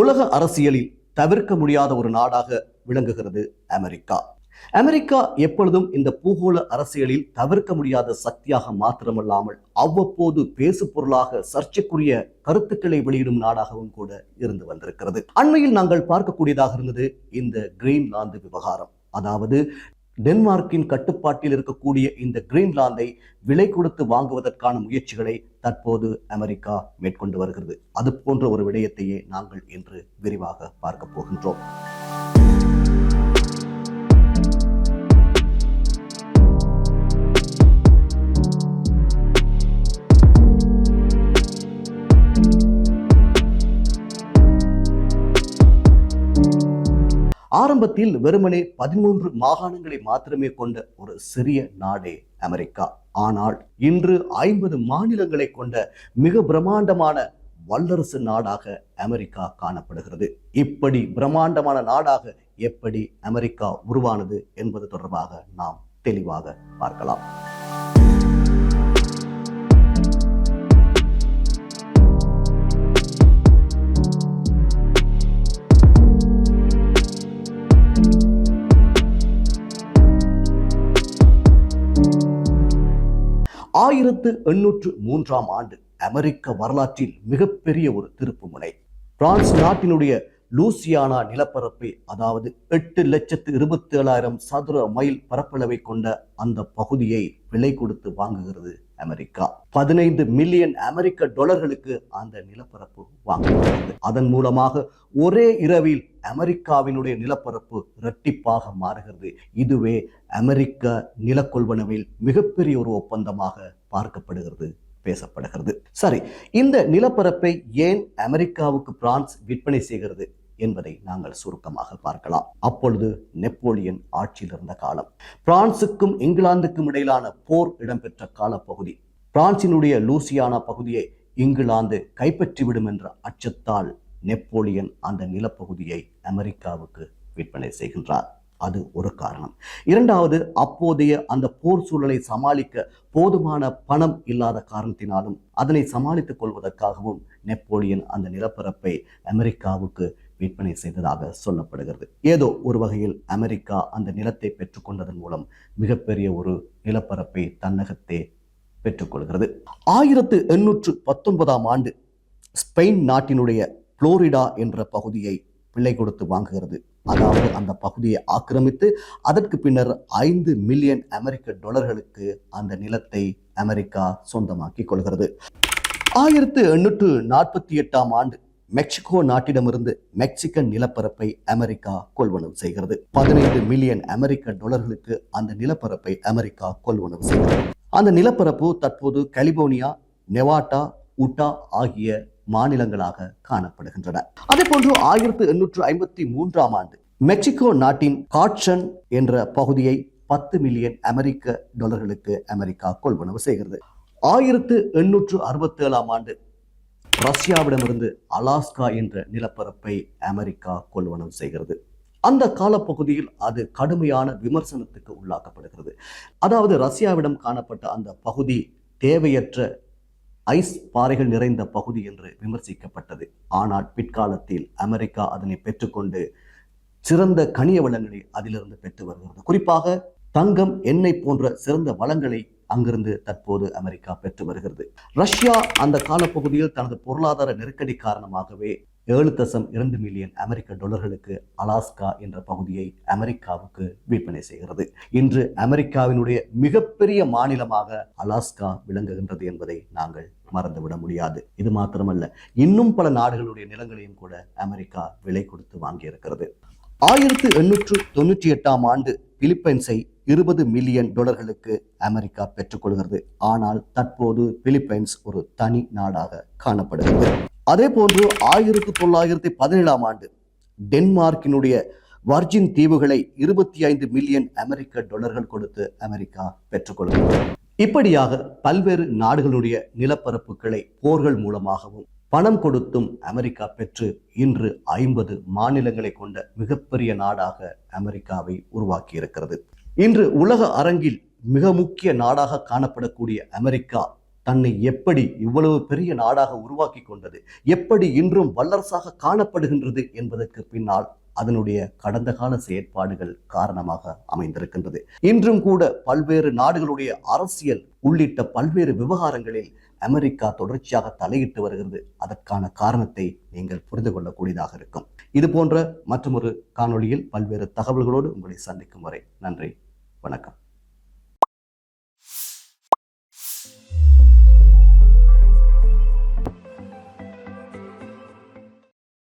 உலக அரசியலில் தவிர்க்க முடியாத ஒரு நாடாக விளங்குகிறது அமெரிக்கா. அமெரிக்கா எப்பொழுதும் இந்த பூகோள அரசியலில் தவிர்க்க முடியாத சக்தியாக மாத்திரமல்லாமல் அவ்வப்போது பேசு பொருளாக சர்ச்சைக்குரிய கருத்துக்களை வெளியிடும் நாடாகவும் கூட இருந்து வந்திருக்கிறது. அண்மையில் நாங்கள் பார்க்கக்கூடியதாக இருந்தது இந்த கிரீன்லாந்து விவகாரம். அதாவது டென்மார்க்கின் கட்டுப்பாட்டில் இருக்கக்கூடிய இந்த கிரீன்லாந்தை விலை கொடுத்து வாங்குவதற்கான முயற்சிகளை தற்போது அமெரிக்கா மேற்கொண்டு வருகிறது. அது போன்ற ஒரு விடயத்தையே நாங்கள் இன்று விரிவாக பார்க்க போகின்றோம். ஆரம்பத்தில் வெறுமனே பதிமூன்று மாகாணங்களை மாத்திரமே கொண்ட ஒரு சிறிய நாடே அமெரிக்கா. ஆனால் இன்று ஐம்பது மாநிலங்களை கொண்ட மிக பிரமாண்டமான வல்லரசு நாடாக அமெரிக்கா காணப்படுகிறது. இப்படி பிரமாண்டமான நாடாக எப்படி அமெரிக்கா உருவானது என்பது தொடர்பாக நாம் தெளிவாக பார்க்கலாம். ஆயிரத்து எண்ணூற்று மூன்றாம் ஆண்டு அமெரிக்க வரலாற்றில் மிகப்பெரிய ஒரு திருப்புமுனை. பிரான்ஸ் நாட்டினுடைய லூசியானா நிலப்பரப்பை அதாவது எட்டு லட்சத்து இருபத்தி ஏழாயிரம் சதுர மைல் பரப்பளவை கொண்ட அந்த பகுதியை விலை கொடுத்து வாங்குகிறது. அமெரிக்கா. பதினைந்து மில்லியன் அமெரிக்க டாலர்களுக்கு அந்த நிலப்பரப்பு வாங்கப்பட்டது அதன் மூலமாக ஒரே இரவில் அமெரிக்காவினுடைய நிலப்பரப்பு இரட்டிப்பாக மாறுகிறது. இதுவே அமெரிக்க நிலக்கொள்வனவில் மிகப்பெரிய ஒரு ஒப்பந்தமாக பார்க்கப்படுகிறது பேசப்படுகிறது. சரி இந்த நிலப்பரப்பை ஏன் அமெரிக்காவுக்கு பிரான்ஸ் விற்பனை செய்கிறது? என்பதை நாங்கள் சுருக்கமாக பார்க்கலாம். அப்பொழுது நெப்போலியன் ஆட்சியில் இருந்த காலம். பிரான்சுக்கும் இங்கிலாந்துக்கும் இடையிலான போர் இடம்பெற்ற காலப்பகுதி. பிரான்சினுடைய லூசியானா பகுதியை இங்கிலாந்து கைப்பற்றிவிடும் என்ற அச்சத்தால் நெப்போலியன் அந்த நிலப்பகுதியை அமெரிக்காவுக்கு விற்பனை செய்கின்றார். அது ஒரு காரணம். இரண்டாவது அப்போதைய அந்த போர் சூழலை சமாளிக்க போதுமான பணம் இல்லாத காரணத்தினாலும் அதனை சமாளித்துக் கொள்வதற்காகவும் நெப்போலியன் அந்த நிலப்பரப்பை அமெரிக்காவுக்கு விற்பனை செய்ததாக சொல்லப்படுகிறது. ஏதோ ஒரு வகையில் அமெரிக்கா அந்த நிலத்தை பெற்றுக்கொண்டதன் மூலம் மிகப்பெரிய ஒரு நிலப்பரப்பை தன்னகத்தே பெற்றுக்கொள்கிறது. ஆயிரத்து எண்ணூற்று பத்தொன்பதாம் ஆண்டு ஸ்பெயின் நாட்டினுடைய புளோரிடா என்ற பகுதியை பிள்ளை கொடுத்து வாங்குகிறது. அதாவது அந்த பகுதியை ஆக்கிரமித்து அதற்கு பின்னர் ஐந்து மில்லியன் அமெரிக்க டாலர்களுக்கு அந்த நிலத்தை அமெரிக்கா சொந்தமாக்கி கொள்கிறது. ஆயிரத்து எண்ணூற்று நாற்பத்தி எட்டாம் ஆண்டு மெக்சிகோ நாட்டிடமிருந்து மெக்சிகன் நிலப்பரப்பை அமெரிக்கா கொள்வனவு செய்கிறது. பதினைந்து மில்லியன் அமெரிக்க டாலர்களுக்கு அந்த நிலப்பரப்பை அமெரிக்கா கொள்வனவு செய்கிறது. அந்த நிலப்பரப்பு தற்போது கலிபோர்னியா நெவாட்டா உட்டா ஆகிய மாநிலங்களாக காணப்படுகின்றன. அதே போன்று ஆயிரத்து எண்ணூற்று ஐம்பத்தி மூன்றாம் ஆண்டு மெக்சிகோ நாட்டின் காட்சன் என்ற பகுதியை பத்து மில்லியன் அமெரிக்க டாலர்களுக்கு அமெரிக்கா கொள்வனவு செய்கிறது. ஆயிரத்து எண்ணூற்று அறுபத்தி ஏழாம் ஆண்டு ரஷ்யாவிடமிருந்து அலாஸ்கா என்ற நிலப்பரப்பை அமெரிக்கா கொள்வனவு செய்கிறது. அந்த காலப்பகுதியில் அது கடுமையான விமர்சனத்துக்கு உள்ளாக்கப்படுகிறது. அதாவது ரஷ்யாவிடம் காணப்பட்ட அந்த பகுதி தேவையற்ற ஐஸ் பாறைகள் நிறைந்த பகுதி என்று விமர்சிக்கப்பட்டது. ஆனால் பிற்காலத்தில் அமெரிக்கா அதனை பெற்றுக்கொண்டு சிறந்த கனிய வளங்களை அதிலிருந்து பெற்று வருகிறது. குறிப்பாக தங்கம் எண்ணெய் போன்ற சிறந்த வளங்களை அங்கிருந்து தற்போது அமெரிக்கா பெற்று வருகிறது. ரஷ்யா அந்த காலப்பகுதியில் தனது பொருளாதார நெருக்கடி காரணமாகவே ஏழு தசம் இரண்டு மில்லியன் அமெரிக்க டாலர்களுக்கு அலாஸ்கா என்ற பகுதியை அமெரிக்காவுக்கு விற்பனை செய்கிறது. இன்று அமெரிக்காவினுடைய மிகப்பெரிய மாநிலமாக அலாஸ்கா விளங்குகின்றது என்பதை நாங்கள் மறந்துவிட முடியாது. இது மாத்திரமல்ல இன்னும் பல நாடுகளுடைய நிலங்களையும் கூட அமெரிக்கா விலை கொடுத்து வாங்கியிருக்கிறது. ஆயிரத்து எண்ணூற்று தொண்ணூற்றி எட்டாம் ஆண்டு பிலிப்பைன்ஸை இருபது மில்லியன் டாலர்களுக்கு அமெரிக்கா பெற்றுக்கொள்கிறது ஆனால் தற்போது பிலிப்பைன்ஸ் ஒரு தனி நாடாக காணப்படுகிறது. அதே போன்று ஆயிரத்தி தொள்ளாயிரத்தி பதினேழாம் ஆண்டு டென்மார்க்கினுடைய வர்ஜின் தீவுகளை இருபத்தி ஐந்து மில்லியன் அமெரிக்க டாலர்கள் கொடுத்து அமெரிக்கா பெற்றுக்கொள்கிறது இப்படியாக பல்வேறு நாடுகளுடைய நிலப்பரப்புகளை போர்கள் மூலமாகவும் பணம் கொடுத்தும் அமெரிக்கா பெற்று இன்று ஐம்பது மாநிலங்களை கொண்ட மிகப்பெரிய நாடாக அமெரிக்காவை உருவாக்கி இருக்கிறது இன்று உலக அரங்கில் மிக முக்கிய நாடாக காணப்படக்கூடிய அமெரிக்கா தன்னை எப்படி இவ்வளவு பெரிய நாடாக உருவாக்கி கொண்டது எப்படி இன்றும் வல்லரசாக காணப்படுகின்றது என்பதற்கு பின்னால் அதனுடைய கடந்த கால செயற்பாடுகள் காரணமாக அமைந்திருக்கின்றது. இன்றும் கூட பல்வேறு நாடுகளுடைய அரசியல் உள்ளிட்ட பல்வேறு விவகாரங்களில் அமெரிக்கா தொடர்ச்சியாக தலையிட்டு வருகிறது. அதற்கான காரணத்தை நீங்கள் புரிந்து கொள்ளக்கூடியதாக இருக்கும். இது போன்ற மற்றொரு காணொளியில் பல்வேறு தகவல்களோடு உங்களை சந்திக்கும் வரை நன்றி. வணக்கம்.